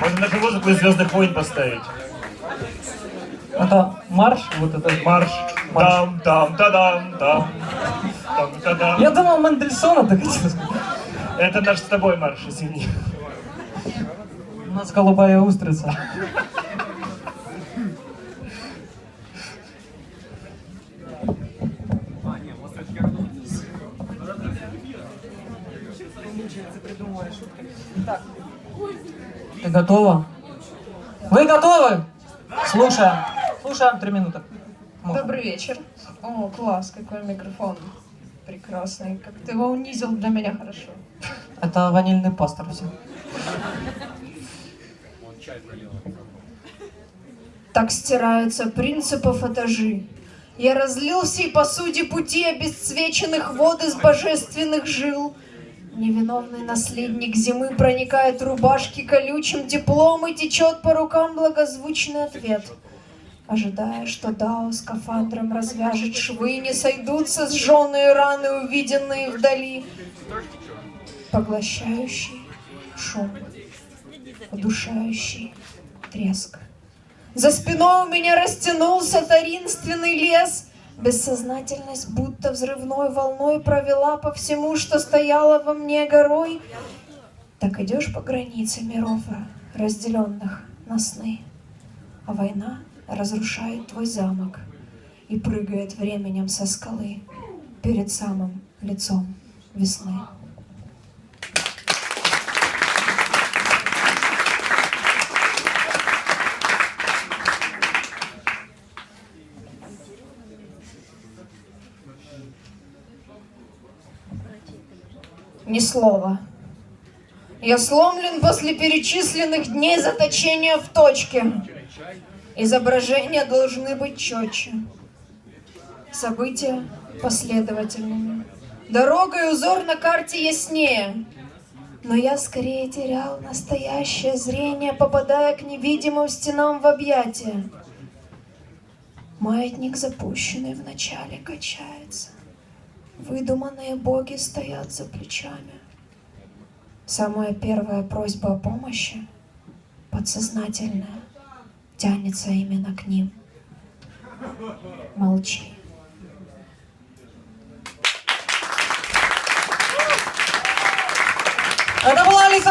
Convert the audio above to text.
Можно даже музыку из Звездных войн поставить. Это марш, вот этот Марш. Марш. Там, там, та-дам, там. Там, та-дам. Я думал, Мендельсона ты хотел сказать. Это наш с тобой марш, извини. У нас голубая устрица. Ты готова? Вы готовы? Слушаем. Слушаем три минуты. Можно. Добрый вечер. О, класс, какой микрофон. Прекрасный. Как ты его унизил для меня хорошо. Это ванильный пастор все. Так стираются принципов этажи. Я разлил всей посуде пути обесцвеченных вод из божественных жил. Невиновный наследник зимы проникает рубашки колючим теплом и течет по рукам благозвучный ответ. Ожидая, что Дао скафандром развяжет швы, не сойдутся сжженные раны, увиденные вдали. Поглощающий шум, удушающий треск. За спиной у меня растянулся таинственный лес. Бессознательность будто взрывной волной провела по всему, что стояло во мне горой. Так идешь по границе миров, разделенных на сны. А война разрушает твой замок и прыгает временем со скалы перед самым лицом весны. Ни слова. Я сломлен после перечисленных дней заточения в точке. Изображения должны быть четче. События последовательными. Дорога и узор на карте яснее. Но я скорее терял настоящее зрение, попадая к невидимым стенам в объятия. Маятник запущенный вначале качается. Выдуманные боги стоят за плечами. Самая первая просьба о помощи, подсознательная, тянется именно к ним. Молчи. Это была Алиса